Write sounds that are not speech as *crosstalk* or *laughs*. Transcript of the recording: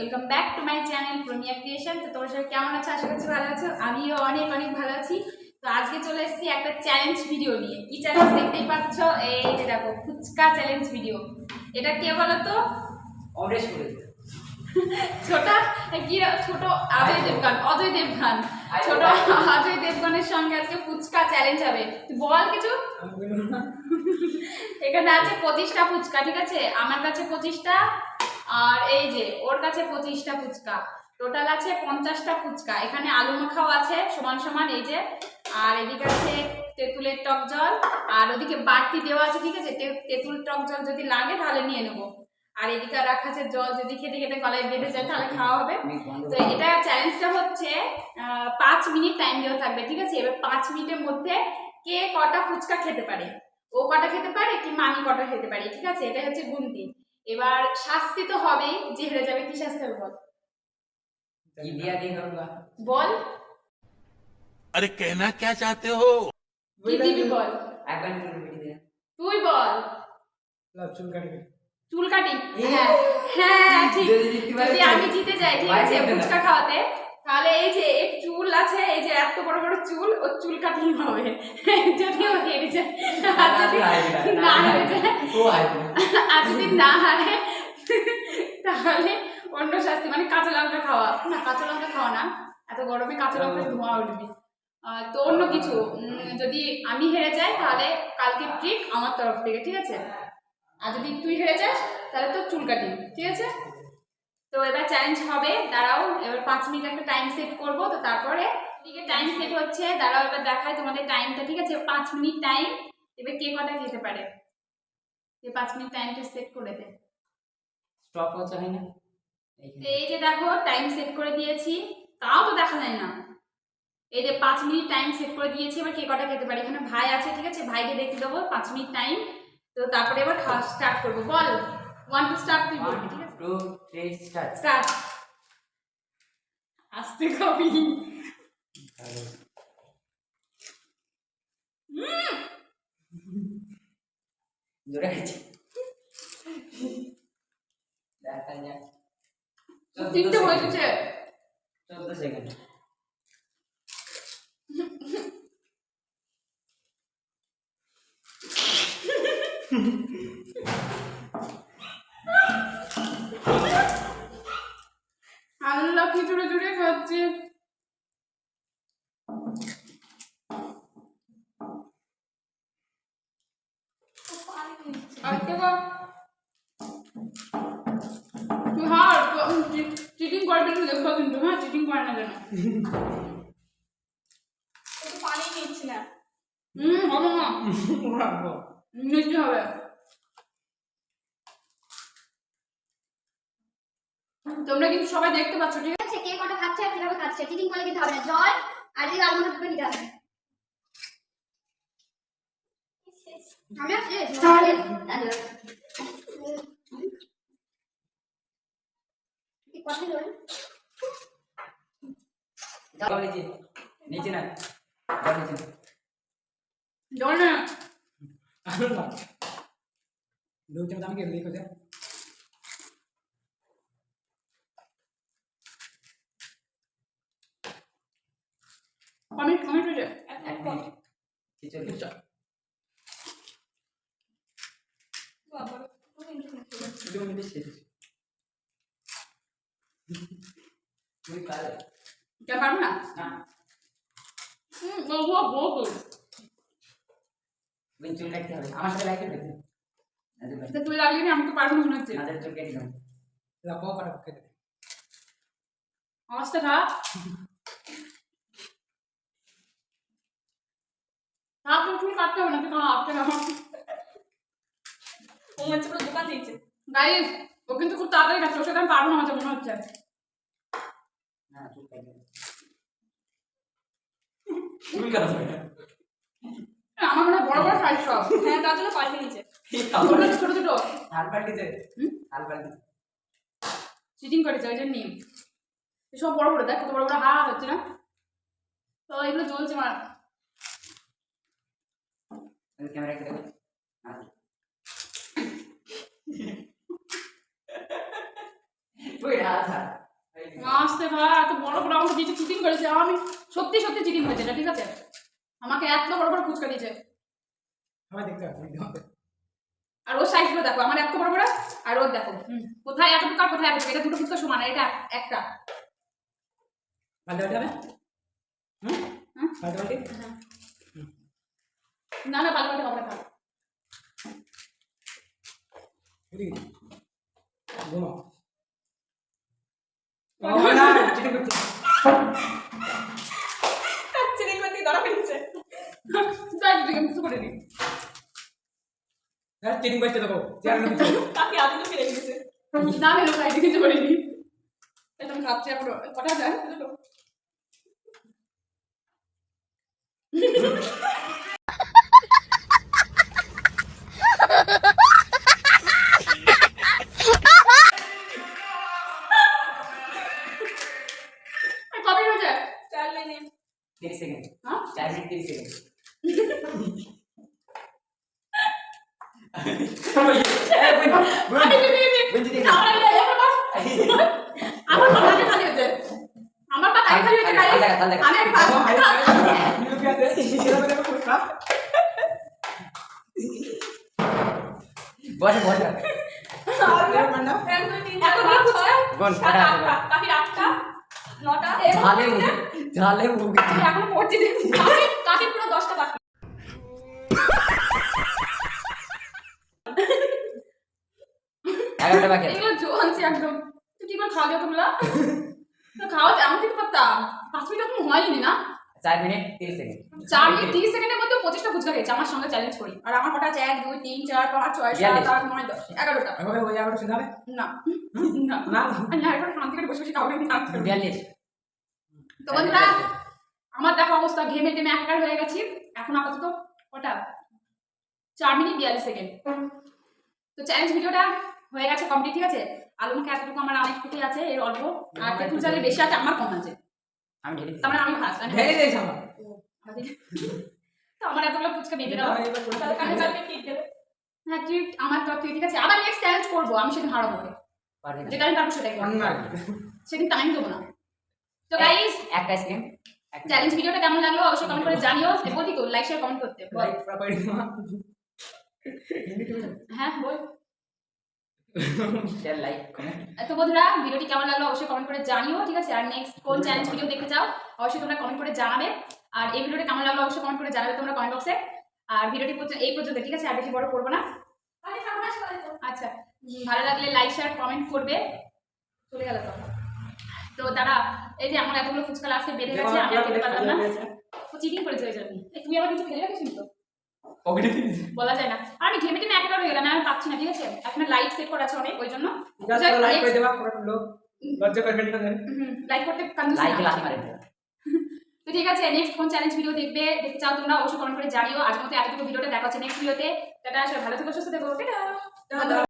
Welcome back to my channel Promiya creation তো তোমার সবাই কেমন আছো? আশা করছি ভালো আছো। আমিও অনেক অনেক ভালো আছি। তো আজকে চলে এসেছি একটা চ্যালেঞ্জ ভিডিও নিয়ে। কি চ্যালেঞ্জ দেখতেই পাচ্ছ? এই যে দেখো ফুচকা চ্যালেঞ্জ ভিডিও এটা কে বলো তো? অমরেশ করে ছোট? কি ছোট অজয় দেবগান অজয় দেবগান। ছোট অজয় দেবগানের সঙ্গে আজকে ফুচকা চ্যালেঞ্জ হবে। তুই বল কিছু। এখানে আছে পঁচিশটা ফুচকা ঠিক আছে? আমার কাছে পঁচিশটা। আর এই যে, ওর কাছে পঁচিশটা ফুচকা। টোটাল আছে পঞ্চাশটা ফুচকা। এখানে আলু মাখাও আছে, সমান সমান, এই যে। আর এদিকে আছে তেঁতুলের টক জল। আর ওদিকে বাড়তি দেওয়া আছে, ঠিক আছে? তেঁতুল টক জল যদি লাগে, তাহলে নিয়ে নেব। আর এদিকে রাখা আছে জল, যদি খেতে খেতে গলায় বেঁধে যায়, তাহলে খাওয়া হবে। তো এটা চ্যালেঞ্জটা হচ্ছে পাঁচ মিনিট টাইম দেওয়া থাকবে, ঠিক আছে? এবার পাঁচ মিনিটের মধ্যে কে কটা ফুচকা খেতে পারে? ও কটা খেতে পারে, কি মামি কটা খেতে পারে, ঠিক আছে? এটা হচ্ছে গুনতি। এবার শাস্তি তো হবে যে হেরে যাবে কি শাস্তি হবে বল বল। আরে কেনা কে চাতে হো? বল? তুই বল। চুল কাটি চুল কাটি? হ্যাঁ।, হ্যাঁ ঠিক। যদি আমি জিতে যাই ঠিক আছে ফুচকা খাওয়াতে তাহলে এই যে একটু আছে এই যে এত বড় বড় চুল ও চুল কাটিয়ে হবে। যদি ও হেরে যায় না হেরে যায় আর যদি না হারে তাহলে অন্য শাস্তি মানে কাঁচা লঙ্কা খাওয়া। না কাঁচা লঙ্কা খাওয়া না এত গরমে কাঁচা লঙ্কা ধোঁয়া উঠবি। তো অন্য কিছু উম, যদি আমি হেরে যাই তাহলে কালকে ট্রিক আমার তরফ থেকে ঠিক আছে? আর যদি তুই হেরে যাস তাহলে তো চুল কাটি ঠিক আছে? তো এবার চ্যালেঞ্জ হবে। দাঁড়াও এবার পাঁচ মিনিট একটা টাইম সেট করব। তো তারপরে এদিকে টাইম সেট হচ্ছে। দাঁড়াও এবার দেখায় তোমাদের টাইমটা ঠিক আছে? পাঁচ মিনিট টাইম এবার কে কটা খেতে পারে? পাঁচ মিনিট টাইমটা সেট করে দে স্টপ হচ্ছে হয় না? এই যে দেখো টাইম সেট করে দিয়েছি। তাও তো দেখা যায় না। এই যে পাঁচ মিনিট টাইম সেট করে দিয়েছি এবার কে কটা খেতে পারে? এখানে ভাই আছে ঠিক আছে? ভাইকে দেখতে দেবো পাঁচ মিনিট টাইম তো তারপরে এবার খাওয়া স্টার্ট করব। বল ওয়ান টু স্টার্ট তুই বলবি টু থ্রি স্টার্ট স্টার্ট আসতে খাবি জোরে গেছে দেখা যাক। তিনটে হয়ে গেছে চোদ্দ সেকেন্ড আল্লাহ *laughs* খিচুড়ে চুড়ে খাচ্ছে আজকে বা তুই হার করে তোমরা কিন্তু সবাই দেখতে পাচ্ছ, ঠিক আছে? কে কটা খাচ্ছে আর কীভাবে খাচ্ছে? চিটিং করলে কিন্তু হবে না। জল আর যদি আলু নিতে হবে আমি আছে কথা বল জল নিচে নিচে না জল নিচে জল না দু চামচ আমি কেটে দেখো কমেন্ট কমেন্ট হয়ে যায় এক মিনিট খিচুড়ি দু মিনিট শেষ তুই পারে কে পারব না না হুম বলব বলব তুই চুল কাটতে হবে আমার সাথে লাইকে দেবে তো তুই লাগলি না আমি তো পারব না মনে হচ্ছে আমাদের চুল কেটে দাও লাপাও কাটা কেটে আওয়াজটা খা হাত চুল কাটতে হবে না তুই খা আপকে খা ও মনে হচ্ছে পুরো দোকান দিয়েছে গাইস ও কিন্তু খুব তাড়াতাড়ি কাটছে ওর সাথে আমি পারব না আমার মনে হচ্ছে। কাটতে আমার মনে হয় বড় বড় সাইজ সব। হ্যাঁ তার জন্য পাল্টে নিচ্ছে ছোট ছোট হাল পাল্টিতে? হাল পাল্টিতে চিটিং করেছে ওই জন্যই সব বড় বড় দেখ কত বড় বড় হাত হচ্ছে না? তো এগুলো জ্বলছে আমার ক্যামেরা কেটে দেবে ওই আচ্ছা আসতে ভাই এত বড় বড় আমাকে দিয়েছে চিটিং করেছে। আমি সত্যি সত্যি চিটিং হয়েছে এটা ঠিক আছে? আমাকে এত বড় বড় ফুচকা দিয়েছে। দেখতে আর ওর সাইজগুলো দেখো আমার এত বড় বড় আর ওর দেখো হুম, কোথায় এতটুকু আর কোথায় এতটুকু? এটা দুটো ফুচকা সমান এটা একটা। পাল্টে পাল্টে হবে? হুম? পাল্টে পাল্টে না না ভালো করে হবে না ঘুমাও ও না চিকেন করতে চিটিং করতে ধরা পেয়েছে যাই চিটিং কিছু করে দিই হ্যাঁ চিকেন করতে দেখো তাকে তো ফিরে গেছে না আমি লোক আইডি কিছু করিনি আমি খাচ্ছি এখন কটা যায় তিরিশ সেকেন্ড হ্যাঁ? চার মিনিট তিরিশ সেকেন্ড। বস। বসে। আটটা, কাকির আটটা, নটা, এবং ঝালে মুখ এখনও পড়ছি যে কাকির পুরো দশটা বাকি। এগারোটা বাকি। এগুলো জ্বলছে একদম। তুই কি করে খাওয়া খাওয়ালি অতগুলো? তো খাওয়া আমি খেতে পারতাম। পাঁচ মিনিট এখনও হয়নি না? চার মিনিট তিরিশ সেকেন্ড চার মিনিট তিরিশ সেকেন্ডের মধ্যে পঁচিশটা ফুচকা খেয়েছি আমার সঙ্গে চ্যালেঞ্জ করি আর আমার কটা আছে এক দুই তিন চার পাঁচ ছয় সাত। আট নয় দশ এগারোটা না না না না এবার শান্তি করে বসে বসে খাওয়া না বিয়াল্লিশ তো বন্ধুরা আমার দেখো অবস্থা ঘেমে টেমে একাকার হয়ে গেছি। এখন আপাতত কটা? চার মিনিট বিয়াল্লিশ সেকেন্ড। তো চ্যালেঞ্জ ভিডিওটা হয়ে গেছে কমপ্লিট ঠিক আছে? আলু মাখা এতটুকু আমার অনেকটুকুই আছে এর অল্প। আর তেঁতুল চালের বেশি আছে আমার কম আছে। আমি তার মানে আমি ফার্স্ট তো আমার এতগুলো ফুচকা বেঁধে দাও এবার এবার হ্যাঁ ট্রিট আমার তরফ থেকে ঠিক আছে? আবার নেক্সট চ্যালেঞ্জ করব আমি সেদিন হারাবো। যেটা আমি পারব সেটাই। সেদিন টাইম দেবো না। তো গাইস একটা আইসক্রিম চ্যালেঞ্জ ভিডিওটা কেমন লাগল? অবশ্যই কমেন্ট করে জানিও। বলি তো লাইক শেয়ার কমেন্ট করতে। হ্যাঁ বল। শেয়ার লাইক কমেন্ট তো বন্ধুরা ভিডিওটি কেমন লাগল অবশ্যই কমেন্ট করে জানিও ঠিক আছে? আর নেক্সট কোন চ্যালেঞ্জ ভিডিও দেখতে চাও অবশ্যই তোমরা কমেন্ট করে জানাবে। আর এই ভিডিওটা কেমন লাগল অবশ্যই কমেন্ট করে জানাবে তোমরা কমেন্ট বক্সে আর ভিডিওটি পর্যন্ত- এই পর্যন্ত ঠিক আছে? আর বেশি বড় করব না। আচ্ছা ভালো লাগলে লাইক শেয়ার কমেন্ট করবে। চলে গেল তো তো তারা এই যে আমার এতগুলো ফুচকা লাস্টে বেড়ে গেছে আমি আর খেতে পারলাম না। ওই জন্য। তুই আবার কিছু ফেলে রাখিস তো বলা যায় না। আমি ঘেমে টেমে একেবারে হয়ে গেলাম আমি পাচ্ছি না ঠিক আছে? এখন লাইট সেট করা আছে অনেক ওই জন্য। লাইক করে দেবা লজ্জা করবেন না লাইক করতে কান্দুস না। তো ঠিক আছে নেক্সট কোন চ্যালেঞ্জ ভিডিও দেখবে দেখতে চাও তোমরা অবশ্যই কমেন্ট করে জানিও। আজ মতো এতটুকু ভিডিওটা দেখা হচ্ছে নেক্সট ভিডিওতে টাটা সবাই ভালো থেকো সুস্থ থেকো। টাটা।